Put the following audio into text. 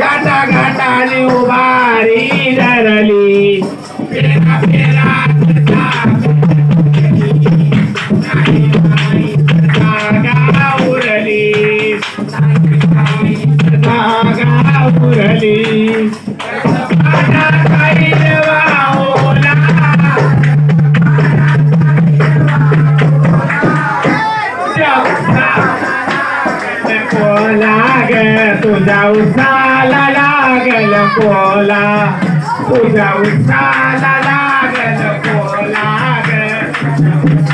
वाढला घाटाने उभारी धरली फेरा फेरा उरली उरली तुझा उसाला लागल पोला तुझा उसाला लागल पोला ग.